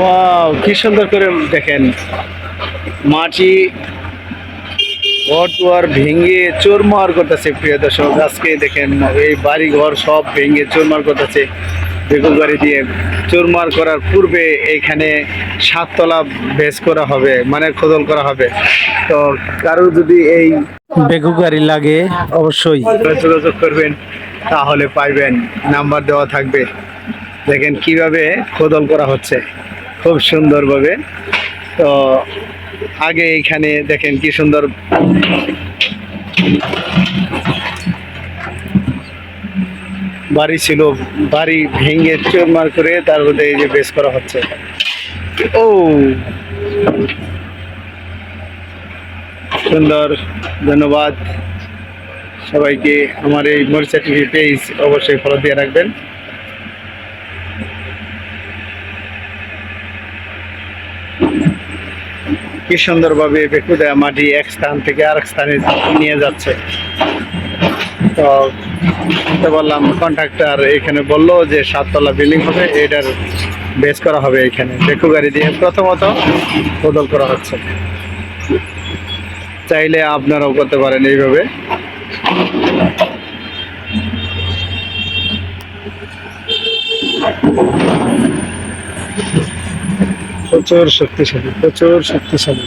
Wow কি সুন্দর করে দেখেন। মাটি ভেঙে চোরমার করতেছে প্রিয় দর্শক। আজকে দেখেন এই বাড়ি ঘর সব ভেঙে চোরমার করতেছে বেগুন বাড়ি দিয়ে। করার পূর্বে এইখানে সাততলা বেস করা হবে মানে খোদল করা হবে। তো কারও যদি এই বেগু গাড়ি লাগে, অবশ্যই যোগাযোগ করবেন, তাহলে পাইবেন। নাম্বার দেওয়া থাকবে। দেখেন কীভাবে খোদল করা হচ্ছে। খুব সুন্দরভাবে। তো আগে এইখানে দেখেন কি সুন্দর। বাড়ি ছিল, বাড়ি ভেঙে চুরমার করে তার মধ্যে এই যে বেস করা হচ্ছে। ও! সুন্দর, ধন্যবাদ। সবাইকে আমার এই মরিচা টিভি পেজ অবশ্যই ফলো দিয়ে রাখবেন। কি সুন্দরভাবে বেকুদা মাটি এক স্থান থেকে আরেক স্থানে নিয়ে যাচ্ছে। তো বললাম কন্ট্রাক্টর এখানে বলল যে সাততলা বিল্ডিং হবে, এটার বেস করা হবে এখানে। বেকু গাড়ি দিয়ে প্রথমত বদল করা হচ্ছে। চাইলে আপনারাও করতে পারেন এইভাবে। প্রচুর শক্তিশালী প্রচুর শক্তিশালী।